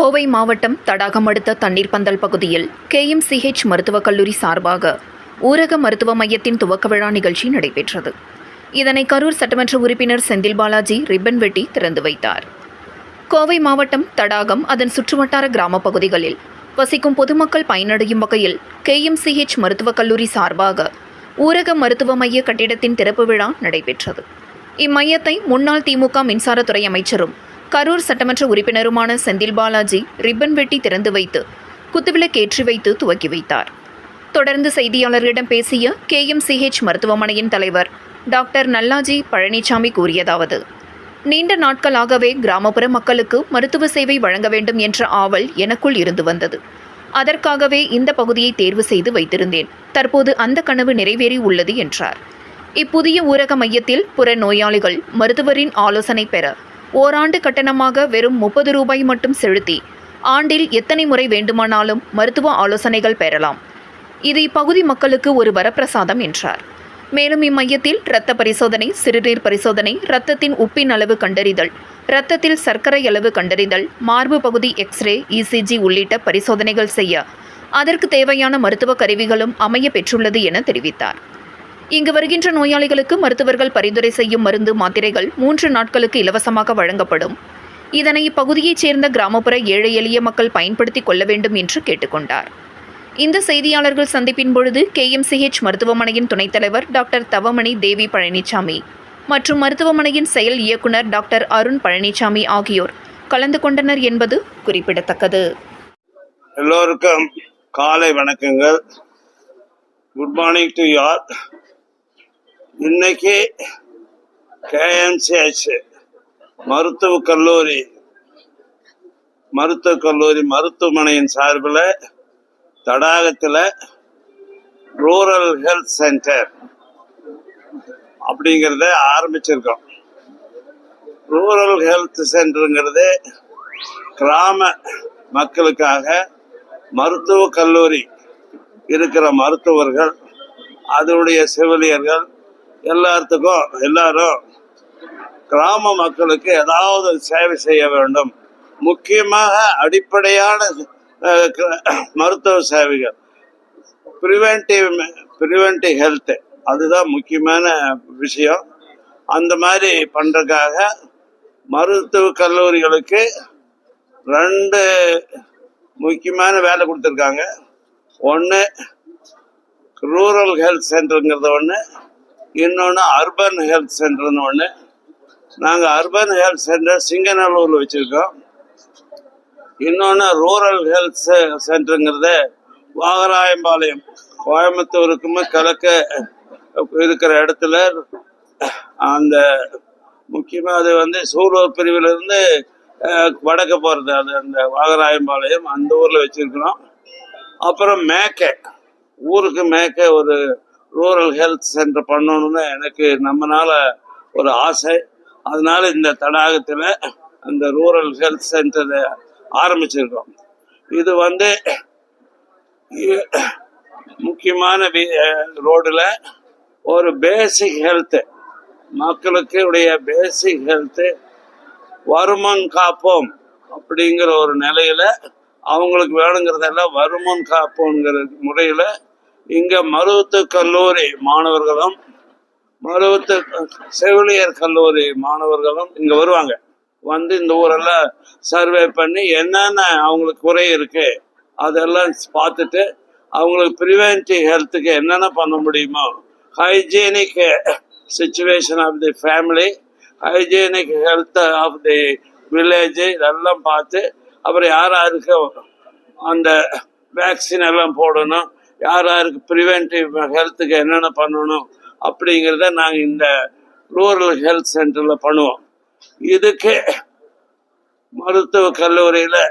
கோவை மாவட்டம் தடாகம் அடுத்த தண்ணீர் பந்தல் பகுதியில் கேஎம்சிஹெச் மருத்துவக் கல்லூரி சார்பாக ஊரக மருத்துவ மையத்தின் துவக்க விழா நிகழ்ச்சி நடைபெற்றது. இதனை கரூர் சட்டமன்ற உறுப்பினர் செந்தில் பாலாஜி ரிப்பன் வெட்டி திறந்து வைத்தார். கோவை மாவட்டம் தடாகம் அதன் சுற்றுவட்டார கிராம பகுதிகளில் வசிக்கும் பொதுமக்கள் பயனடையும் வகையில் கேஎம்சிஹெச் மருத்துவக் கல்லூரி சார்பாக ஊரக மருத்துவ மைய கட்டிடத்தின் திறப்பு விழா நடைபெற்றது. இம்மையத்தை முன்னாள் திமுக மின்சாரத்துறை அமைச்சரும் கரூர் சட்டமன்ற உறுப்பினருமான செந்தில் பாலாஜி ரிப்பன் வெட்டி திறந்து வைத்து குத்துவிளக்கேற்றி வைத்து துவக்கி வைத்தார். தொடர்ந்து செய்தியாளர்களிடம் பேசிய கேஎம்சிஹெச் மருத்துவமனையின் தலைவர் டாக்டர் நல்லாஜி பழனிசாமி கூறியதாவது நீண்ட நாட்களாகவே கிராமப்புற மக்களுக்கு மருத்துவ சேவை வழங்க வேண்டும் என்ற ஆவல் எனக்குள் இருந்து வந்தது. அதற்காகவே இந்த பகுதியை தேர்வு செய்து வைத்திருந்தேன். தற்போது அந்த கனவு நிறைவேறி உள்ளது என்றார். இப்புதிய ஊரக மையத்தில் புற நோயாளிகள் மருத்துவரின் ஆலோசனை பெற ஓராண்டு கட்டணமாக வெறும் முப்பது ரூபாய் மட்டும் செலுத்தி ஆண்டில் எத்தனை முறை வேண்டுமானாலும் மருத்துவ ஆலோசனைகள் பெறலாம். இது இப்பகுதி மக்களுக்கு ஒரு வரப்பிரசாதம் என்றார். மேலும் இம்மையத்தில் இரத்த பரிசோதனை சிறுநீர் பரிசோதனை இரத்தத்தின் உப்பின் அளவு கண்டறிதல் இரத்தத்தில் சர்க்கரை அளவு கண்டறிதல் மார்பு பகுதி எக்ஸ்ரே இசிஜி உள்ளிட்ட பரிசோதனைகள் செய்ய அதற்கு தேவையான மருத்துவ கருவிகளும் அமைய பெற்றுள்ளது என தெரிவித்தார். இங்கு வருகின்ற நோயாளிகளுக்கு மருத்துவர்கள் பரிந்துரை செய்யும் மருந்து மாத்திரைகள் மூன்று நாட்களுக்கு இலவசமாக வழங்கப்படும். இதனை இப்பகுதியைச் சேர்ந்த கிராமப்புற ஏழை எளிய மக்கள் பயன்படுத்திக் கொள்ள வேண்டும் என்று கேட்டுக்கொண்டார். இந்த செய்தியாளர்கள் சந்திப்பின் பொழுது கேஎம்சிஹெச் மருத்துவமனையின் துணைத் தலைவர் டாக்டர் தவமணி தேவி பழனிசாமி மற்றும் மருத்துவமனையின் செயல் இயக்குனர் டாக்டர் அருண் பழனிசாமி ஆகியோர் கலந்து கொண்டனர் என்பது குறிப்பிடத்தக்கது. எல்லோருக்கும் காலை வணக்கங்கள். குட் மார்னிங் டு யார் இன்னைக்கு கேஎம்சிஹெச் மருத்துவ கல்லூரி மருத்துவக் கல்லூரி மருத்துவமனையின் சார்பில் தடாகத்தில் ரூரல் ஹெல்த் சென்டர் அப்படிங்கிறத ஆரம்பிச்சிருக்கோம். ரூரல் ஹெல்த் சென்டருங்கிறது கிராம மக்களுக்காக மருத்துவ கல்லூரி இருக்கிற மருத்துவர்கள் அதனுடைய செவிலியர்கள் எல்லாத்துக்கும் எல்லாரும் கிராம மக்களுக்கு ஏதாவது சேவை செய்ய வேண்டும். முக்கியமாக அடிப்படையான மருத்துவ சேவைகள். ப்ரிவென்டிவ் ப்ரிவென்டிவ் ஹெல்த்து அதுதான் முக்கியமான விஷயம். அந்த மாதிரி பண்ணுறதுக்காக மருத்துவ கல்லூரிகளுக்கு ரெண்டு முக்கியமான வேலை கொடுத்துருக்காங்க. ஒன்று ரூரல் ஹெல்த் சென்டருங்கிறது ஒன்று இன்னொன்று அர்பன் ஹெல்த் சென்டர்னு ஒன்று நாங்கள் அர்பன் ஹெல்த் சென்டர் சிங்கநல்லூரில் வச்சுருக்கோம். இன்னொன்று ரூரல் ஹெல்த் சென்டருங்கிறது வாகராயம்பாளையம் கோயம்புத்தூருக்கும் கிழக்க இருக்கிற இடத்துல அந்த முக்கியமாக அது வந்து சூலூர் பிரிவிலிருந்து வடக்க வடக்கு போகிறது அது அந்த வாகராயம்பாளையம் அந்த ஊரில் வச்சுருக்கிறோம். அப்புறம் மேக்கே ஊருக்கு மேக்கை ஒரு ரூரல் ஹெல்த் சென்டர் பண்ணணும்னு எனக்கு நம்மனால ஒரு ஆசை. அதனால இந்த தடாகத்தில் அந்த ரூரல் ஹெல்த் சென்டரை ஆரம்பிச்சிருக்கோம். இது வந்து முக்கியமான ரோடில் ஒரு பேசிக் ஹெல்த்து மக்களுக்கு உடைய பேசிக் ஹெல்த்து வருமம் காப்போம் அப்படிங்கிற ஒரு நிலையில் அவங்களுக்கு வேணுங்கிறதெல்லாம் வருமம் காப்போங்கிற முறையில் இங்கே மருவத்து கல்லூரி மாணவர்களும் மருவத்து செவிலியர் கல்லூரி மாணவர்களும் இங்கே வருவாங்க. வந்து இந்த ஊரெல்லாம் சர்வே பண்ணி என்னென்ன அவங்களுக்கு குறை இருக்கு அதெல்லாம் பார்த்துட்டு அவங்களுக்கு ப்ரிவென்டிவ் ஹெல்த்துக்கு என்னென்ன பண்ண முடியுமோ hygienic situation of the family hygienic health of the village இதெல்லாம் பார்த்து அப்புறம் யார் யாருக்கு அந்த வேக்சின் எல்லாம் போடணும் யார் யாருக்கு ப்ரிவென்டிவ் ஹெல்த்துக்கு என்னென்ன பண்ணணும் அப்படிங்கிறத நாங்கள் இந்த ரூரல் ஹெல்த் சென்டரில் பண்ணுவோம். இதுக்கு மருத்துவ கல்லூரியில்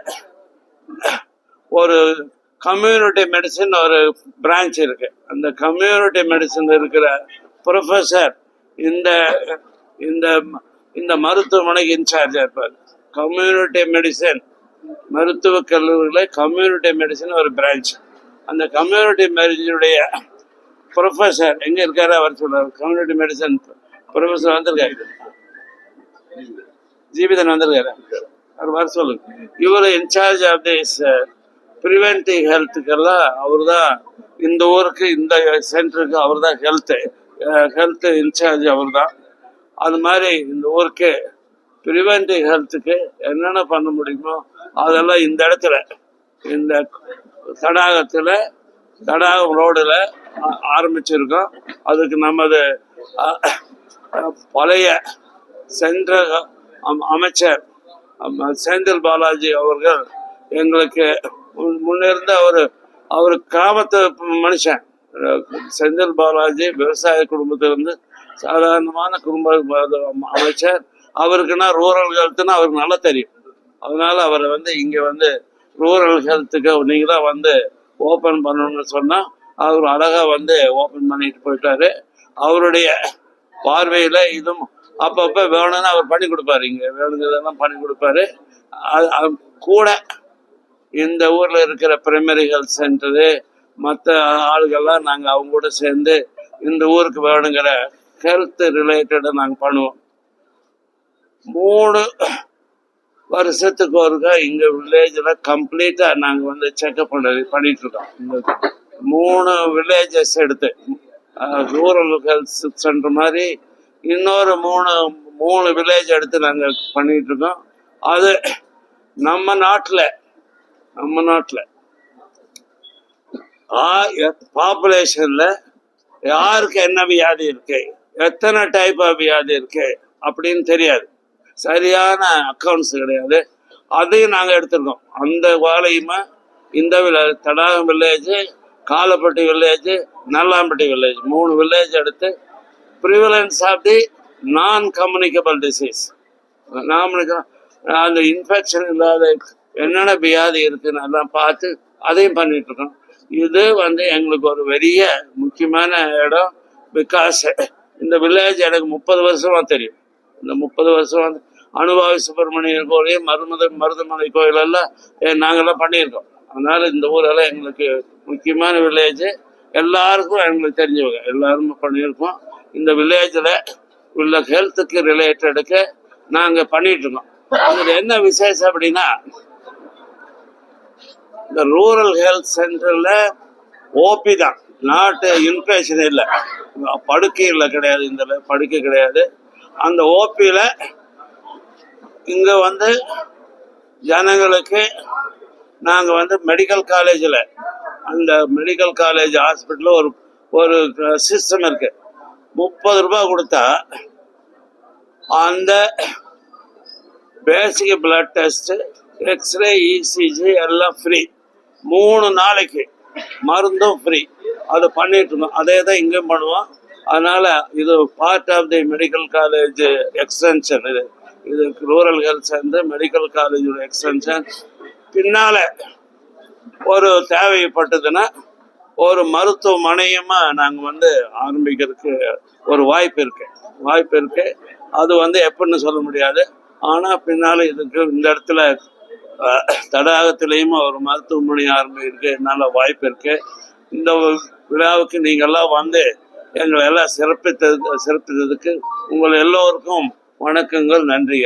ஒரு கம்யூனிட்டி மெடிசன் ஒரு பிரான்ச் இருக்கு. அந்த கம்யூனிட்டி மெடிசன் இருக்கிற ப்ரொஃபஸர் இந்த இந்த இந்த மருத்துவமனைக்கு இன்சார்ஜாக இருப்பார். கம்யூனிட்டி மெடிசன் மருத்துவ கல்லூரியில் கம்யூனிட்டி மெடிசன் ஒரு பிரான்ச் அந்த கம்யூனிட்டி மெடிசனுடைய ப்ரொஃபஸர் எங்கே இருக்காரு? அவர் சொல்றாரு கம்யூனிட்டி மெடிசன் ப்ரொஃபஸர் வந்திருக்காரு. ஜீவிதன் வந்திருக்காரு. அவர் வர சொல்லுங்க இவர் in charge of this preventive ஹெல்த்துக்கெல்லாம் uh, அவர் தான் இந்த ஊருக்கு இந்த சென்டருக்கு அவர் தான் ஹெல்த்து ஹெல்த்து uh, இன்சார்ஜ் அவர் தான் அது மாதிரி இந்த ஊருக்கு ப்ரிவென்டிவ் ஹெல்த்துக்கு என்னென்ன பண்ண முடியுமோ அதெல்லாம் இந்த இடத்துல இந்த தடாகத்தில் தடாகம் ரோடில் ஆரம்பிச்சிருக்கோம். அதுக்கு நமது பழைய சென்ற அம்- அமைச்சர் செந்தில் பாலாஜி அவர்கள் எங்களுக்கு முன்னிருந்து அவர் அவர் கிராமத்து மனுஷன். செந்தில் பாலாஜி விவசாய குடும்பத்திலிருந்து சாதாரணமான குடும்ப அமைச்சர். அவருக்குன்னா ரூரல் ஹெல்த்னா அவருக்கு நல்லா தெரியும். அதனால அவரை வந்து இங்கே வந்து ரூரல் ஹெல்த்துக்கு நீங்கள் தான் வந்து ஓப்பன் பண்ணணும்னு சொன்னால் அவர் அழகாக வந்து ஓப்பன் பண்ணிட்டு போயிட்டாரு. அவருடைய பார்வையில் இதுவும் அப்பப்போ வேணும்னு அவர் பண்ணி கொடுப்பாரு. இங்கே வேணுங்கிறதெல்லாம் பண்ணி கொடுப்பாரு. அது- கூட இந்த ஊரில் இருக்கிற பிரைமரி ஹெல்த் சென்டரு மற்ற ஆளுகள்லாம் நாங்கள் அவங்க கூட சேர்ந்து இந்த ஊருக்கு வேணுங்கிற ஹெல்த் ரிலேட்டடை நாங்கள் பண்ணுவோம். மூணு வருஷத்துக்கு ஒருக்கா இங்க வில்லேஜ்ல கம்ப்ளீட்டா நாங்க வந்து செக்அப் பண்ண பண்ணிட்டு இருக்கோம். இந்த மூணு வில்லேஜஸ் எடுத்து ரூரல் ஹெல்த் சென்டர் மாதிரி இன்னொரு மூணு மூணு வில்லேஜ் எடுத்து நாங்கள் பண்ணிட்டு இருக்கோம். அது நம்ம நாட்டில் நம்ம நாட்டில் பாப்புலேஷன்ல யாருக்கு என்ன வியாதி இருக்கு எத்தனை டைப் ஆஃப் வியாதி இருக்கு அப்படின்னு தெரியாது. சரியான அக்கௌண்ட்ஸ் கிடையாது. அதையும் நாங்கள் எடுத்திருக்கோம். அந்த வேலையுமே இந்த Thadagam village Kalappatti village Nallampatti village மூணு வில்லேஜ் எடுத்து prevalence of the non communicable disease நாம் அந்த இன்ஃபெக்ஷன் இல்லாத என்னென்ன வியாதி இருக்குன்னு எல்லாம் பார்த்து அதையும் பண்ணிட்டு இருக்கோம். இது வந்து எங்களுக்கு ஒரு பெரிய முக்கியமான இடம் பிகாஸ் இந்த வில்லேஜ் எனக்கு முப்பது வருஷமா தெரியும். இந்த முப்பது வருஷம் வந்து அனுபவி சுப்பிரமணியர் கோயில் மருமத மருதமலை கோயில் எல்லாம் நாங்கெல்லாம் பண்ணியிருக்கோம். அதனால இந்த ஊரெல்லாம் எங்களுக்கு முக்கியமான வில்லேஜ் எல்லாருக்கும் எங்களுக்கு தெரிஞ்சவங்க. எல்லாருமே பண்ணியிருக்கோம். இந்த வில்லேஜில் உள்ள ஹெல்த்துக்கு ரிலேட்டடுக்கு நாங்கள் பண்ணிட்டு இருக்கோம் அதில் என்ன விசேஷம் அப்படின்னா இந்த ரூரல் ஹெல்த் சென்டரில் ஓபி தான். நாட்டு இன்பேஷன் இல்லை. படுக்கையில் கிடையாது இந்த படுக்கை கிடையாது. அந்த ஓபியில் இங்கே வந்து ஜனங்களுக்கு நாங்கள் வந்து மெடிக்கல் காலேஜில் அந்த மெடிக்கல் காலேஜ் ஹாஸ்பிட்டலில் ஒரு ஒரு சிஸ்டம் இருக்கு. முப்பது ரூபாய் கொடுத்தா அந்த basic blood test X ray ECG எல்லாம் ஃப்ரீ மூணு நாளைக்கு மருந்தும் ஃப்ரீ அதை பண்ணிட்டு இருந்தோம். அதே தான் இங்கேயும் பண்ணுவோம். அதனால இது part of the medical college extension இது. இது ரூரல் ஹெல்த் சென்டர் மெடிக்கல் காலேஜோட எக்ஸ்டென்ஷன் பின்னால் ஒரு தேவைப்பட்டதுன்னா ஒரு மருத்துவமனையுமா நாங்கள் வந்து ஆரம்பிக்கிறதுக்கு ஒரு வாய்ப்பு இருக்கு. வாய்ப்பு இருக்கு. அது வந்து எப்படின்னு சொல்ல முடியாது. ஆனால் பின்னால் இதுக்கு இந்த இடத்துல தடாகத்திலையும் ஒரு மருத்துவமனை ஆரம்பிக்கிறதுக்கு நல்ல வாய்ப்பு இருக்கு. இந்த விழாவுக்கு நீங்கள்லாம் வந்து எங்களை எல்லாம் சிறப்பித்தது சிறப்பித்ததுக்கு உங்கள் எல்லோருக்கும் வணக்கங்கள் நன்றி